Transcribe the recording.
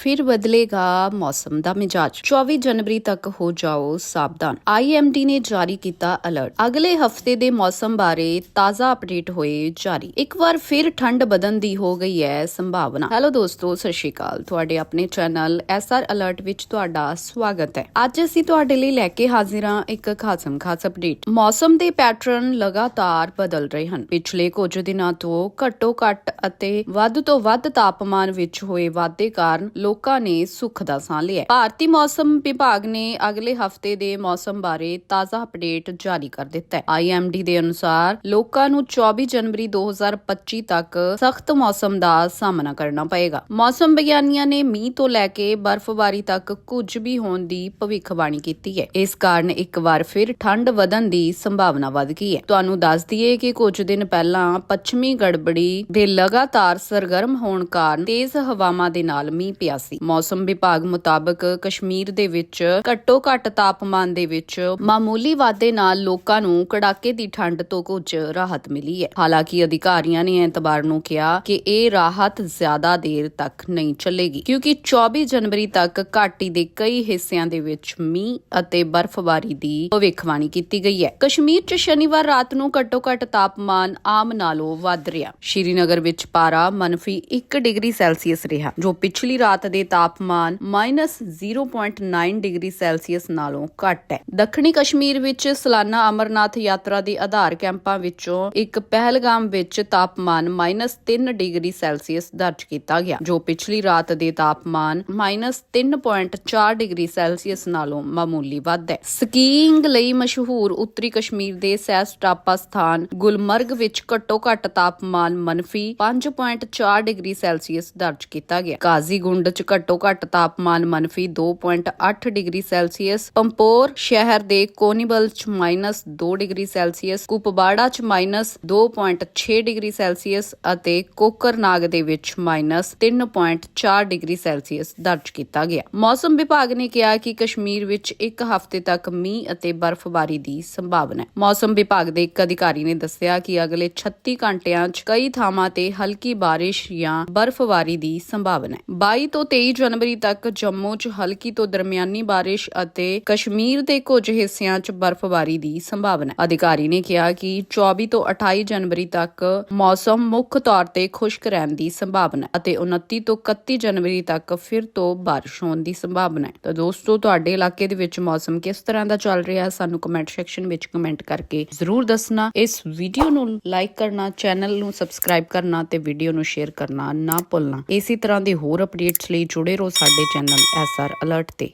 ਫਿਰ ਬਦਲੇਗਾ ਮੌਸਮ ਦਾ ਮਿਜਾਜ। 24 ਜਨਵਰੀ ਤੱਕ ਹੋ ਜਾਓ ਸਾਵਧਾਨ। ਆਈਐਮਡੀ ਨੇ ਜਾਰੀ ਕੀਤਾ ਅਲਰਟ ਅਗਲੇ ਹਫ਼ਤੇ ਦੇ ਮੌਸਮ ਬਾਰੇ ਤਾਜ਼ਾ ਅਪਡੇਟ ਹੋਏ ਜਾਰੀ। ਇੱਕ ਵਾਰ ਫਿਰ ਠੰਡ ਵਧਣ ਦੀ ਹੋ ਗਈ ਹੈ ਸੰਭਾਵਨਾ। ਹੈਲੋ ਦੋਸਤੋ, ਸਤਿ ਸ਼੍ਰੀ ਅਕਾਲ। ਤੁਹਾਡੇ ਆਪਣੇ ਚੈਨਲ ਐਸਆਰ ਅਲਰਟ ਵਿੱਚ ਤੁਹਾਡਾ ਸਵਾਗਤ ਹੈ। ਅੱਜ ਅਸੀਂ ਤੁਹਾਡੇ ਲਈ ਲੈ ਕੇ ਹਾਜ਼ਰ ਹਾਂ ਇੱਕ ਖਾਸਮ ਖਾਸ ਅਪਡੇਟ ਮੌਸਮ ਦੇ ਪੈਟਰਨ ਲਗਾਤਾਰ ਬਦਲ ਰਹੇ ਹਨ। ਪਿਛਲੇ ਕੁਝ ਦਿਨਾਂ ਤੋਂ ਘੱਟੋ ਘੱਟ ਅਤੇ ਵੱਧ ਤੋਂ ਵੱਧ ਤਾਪਮਾਨ ਵਿੱਚ ਹੋਏ ਵਾਧੇ ਕਾਰਨ ਲੋਕਾਂ ਨੇ ਸੁੱਖ ਦਾ ਸਾਹ ਲਿਆ ਭਾਰਤੀ ਮੌਸਮ ਵਿਭਾਗ ਨੇ ਅਗਲੇ ਹਫ਼ਤੇ ਦੇ ਮੌਸਮ ਬਾਰੇ ਤਾਜ਼ਾ ਅਪਡੇਟ ਜਾਰੀ ਕਰ ਦਿੱਤਾ ਹੈ। ਆਈਐਮਡੀ ਦੇ ਅਨੁਸਾਰ ਲੋਕਾਂ ਨੂੰ 24 ਜਨਵਰੀ 2025 ਤੱਕ ਸਖਤ ਮੌਸਮ ਦਾ ਸਾਹਮਣਾ ਕਰਨਾ ਪਏਗਾ। ਮੌਸਮ ਵਿਗਿਆਨੀਆਂ ਨੇ ਮੀਂਹ ਤੋਂ ਲੈ ਕੇ ਬਰਫ਼ਬਾਰੀ ਤੱਕ ਕੁਝ ਵੀ ਹੋਣ ਦੀ ਭਵਿੱਖਬਾਣੀ ਕੀਤੀ ਹੈ। ਇਸ ਕਾਰਨ ਇੱਕ ਵਾਰ ਫਿਰ ਠੰਡ ਵਧਣ ਦੀ ਸੰਭਾਵਨਾ ਵਧ ਗਈ ਹੈ। ਤੁਹਾਨੂੰ ਦੱਸ ਦਈਏ ਕਿ ਕੁਝ ਦਿਨ ਪਹਿਲਾਂ ਪੱਛਮੀ ਗੜਬੜੀ ਦੇ ਲਗਾਤਾਰ ਸਰਗਰਮ ਹੋਣ ਕਾਰਨ ਤੇਜ਼ ਹਵਾਵਾਂ ਦੇ ਨਾਲ ਮੀਂਹ ਪਿਆ ਸੀ। ਮੌਸਮ ਵਿਭਾਗ ਮੁਤਾਬਕ ਕਸ਼ਮੀਰ ਦੇ ਵਿੱਚ ਘੱਟੋ ਘੱਟ ਤਾਪਮਾਨ ਦੇ ਵਿੱਚ ਮਾਮੂਲੀ ਵਾਧੇ ਨਾਲ ਲੋਕਾਂ ਨੂੰ ਕੜਾਕੇ ਦੀ ਠੰਡ ਤੋਂ ਕੁਝ ਰਾਹਤ ਮਿਲੀ ਹੈ। ਹਾਲਾਂਕਿ ਅਧਿਕਾਰੀਆਂ ਨੇ ਐਤਵਾਰ ਨੂੰ ਕਿਹਾ ਕਿ ਇਹ ਰਾਹਤ ਜ਼ਿਆਦਾ ਦੇਰ ਤੱਕ ਨਹੀਂ ਚੱਲੇਗੀ, ਕਿਉਂਕਿ 24 ਜਨਵਰੀ ਤੱਕ ਘਾਟੀ ਦੇ ਕਈ ਹਿੱਸਿਆਂ ਦੇ ਵਿੱਚ ਮੀਂਹ ਅਤੇ ਬਰਫ਼ਬਾਰੀ ਦੀ ਭਵਿੱਖਬਾਣੀ ਕੀਤੀ ਗਈ ਹੈ। ਕਸ਼ਮੀਰ 'ਚ ਸ਼ਨੀਵਾਰ ਰਾਤ ਨੂੰ ਘੱਟੋ ਘੱਟ ਤਾਪਮਾਨ ਆਮ ਨਾਲੋਂ ਵੱਧ ਰਿਹਾ। ਸ਼੍ਰੀਨਗਰ ਵਿੱਚ ਪਾਰਾ, ਮਨਫੀ 1 ਡਿਗਰੀ ਸੈਲਸੀਅਸ ਰਿਹਾ, ਜੋ ਪਿਛਲੀ ਰਾਤ ਦੇ ਤਾਪਮਾਨ -0.9 ਡਿਗਰੀ ਸੈਲਸੀਅਸ ਨਾਲੋਂ ਘੱਟ ਹੈ। ਦੱਖਣੀ ਕਸ਼ਮੀਰ ਵਿੱਚ ਸਾਲਾਨਾ ਅਮਰਨਾਥ ਯਾਤਰਾ ਦੇ ਆਧਾਰ ਕੈਂਪਾਂ ਵਿੱਚੋਂ ਇੱਕ ਪਹਿਲਗਾਮ ਵਿੱਚ ਤਾਪਮਾਨ -3 ਡਿਗਰੀ ਸੈਲਸੀਅਸ ਦਰਜ ਕੀਤਾ ਗਿਆ, ਜੋ ਪਿਛਲੀ ਰਾਤ ਦੇ ਤਾਪਮਾਨ -3.4 ਡਿਗਰੀ ਸੈਲਸੀਅਸ ਨਾਲੋਂ ਮਾਮੂਲੀ ਵੱਧ ਹੈ। ਸਕੀਇੰਗ ਲਈ ਮਸ਼ਹੂਰ ਉੱਤਰੀ ਕਸ਼ਮੀਰ ਦੇ ਸੈਰ ਸਟਾਪਾ ਸਥਾਨ ਗੁਲਮਰਗ ਵਿੱਚ ਘੱਟੋ ਘੱਟ ਤਾਪਮਾਨ ਮਨਫੀ 5.4 ਡਿਗਰੀ ਸੈਲਸੀਅਸ ਦਰਜ ਕੀਤਾ ਗਿਆ। ਕਾਜ਼ੀਗੁੰਡ 'ਚ ਘੱਟੋ ਘੱਟ ਤਾਪਮਾਨ ਮਨਫੀ 2.8 ਡਿਗਰੀ ਸੈਲਸੀਅਸ, ਪੰਪੋਰ ਸ਼ਹਿਰ ਦੇ ਕੋਨੀਬਲ 'ਚ -2 ਡਿਗਰੀ ਸੈਲਸੀਅਸ, ਕੁਪਵਾੜਾ 'ਚ -2.6 ਡਿਗਰੀ ਸੈਲਸੀਅਸ ਅਤੇ ਕੋਕਰਨਾਗ ਦੇ ਵਿੱਚ -3.4 ਡਿਗਰੀ ਸੈਲਸੀਅਸ ਦਰਜ ਕੀਤਾ ਗਿਆ। ਮੌਸਮ ਵਿਭਾਗ ਨੇ ਕਿਹਾ ਕਿ ਕਸ਼ਮੀਰ ਵਿੱਚ ਇੱਕ ਹਫ਼ਤੇ ਤੱਕ ਮੀਂਹ ਅਤੇ ਬਰਫ਼ਬਾਰੀ ਦੀ ਸੰਭਾਵਨਾ ਹੈ। ਮੌਸਮ ਵਿਭਾਗ ਦੇ ਇੱਕ ਅਧਿਕਾਰੀ ਨੇ ਦੱਸਿਆ ਕਿ ਅਗਲੇ 36 ਘੰਟਿਆਂ 'ਚ ਕਈ ਥਾਵਾਂ ਤੇ ਹਲਕੀ ਬਾਰਿਸ਼ ਜਾਂ ਬਰਫ਼ਬਾਰੀ ਦੀ ਸੰਭਾਵਨਾ ਹੈ। 22 ਤੋਂ 23 ਜਨਵਰੀ ਤੱਕ ਜੰਮੂ 'ਚ ਹਲਕੀ ਤੋਂ ਦਰਮਿਆਨੀ ਬਾਰਿਸ਼ ਅਤੇ ਕਸ਼ਮੀਰ ਦੇ ਕੁਝ ਹਿੱਸਿਆਂ 'ਚ ਬਰਫ਼ਬਾਰੀ ਦੀ ਸੰਭਾਵਨਾ। ਹੈ ਅਧਿਕਾਰੀ ਨੇ ਕਿਹਾ ਕਿ 24 ਤੋਂ 28 ਜਨਵਰੀ ਤੱਕ ਮੌਸਮ ਮੁੱਖ ਤੌਰ ਤੇ ਖੁਸ਼ਕ ਰਹਿਣ ਦੀ ਸੰਭਾਵਨਾ ਹੈ ਅਤੇ 29 ਤੋਂ 31 ਜਨਵਰੀ ਤੱਕ ਫਿਰ ਤੋਂ ਬਾਰਿਸ਼ ਹੋਣ ਦੀ ਸੰਭਾਵਨਾ ਹੈ। ਤਾਂ ਦੋਸਤੋ, ਤੁਹਾਡੇ ਇਲਾਕੇ ਦੇ ਵਿੱਚ ਮੌਸਮ ਕਿਸ ਤਰ੍ਹਾਂ ਦਾ ਚੱਲ ਰਿਹਾ ਹੈ, ਸਾਨੂੰ ਕਮੈਂਟ ਸੈਕਸ਼ਨ ਵਿੱਚ ਕਮੈਂਟ ਕਰਕੇ ਜ਼ਰੂਰ ਦੱਸਣਾ। ਇਸ ਵੀਡੀਓ ਨੂੰ ਲਾਈਕ ਕਰਨਾ ਚੈਨਲ ਨੂੰ ਸਬਸਕ੍ਰਾਈਬ ਕਰਨਾ ਤੇ ਵੀਡੀਓ ਨੂੰ ਸ਼ੇਅਰ ਕਰਨਾ ਨਾ ਭੁੱਲਣਾ। ਇਸੇ ਤਰ੍ਹਾਂ ਦੇ ਹੋਰ ਅਪਡੇਟਸ ਲਈ ਜੁੜੇ ਰਹੋ ਸਾਡੇ ਚੈਨਲ ਐਸਆਰ ਅਲਰਟ ਤੇ।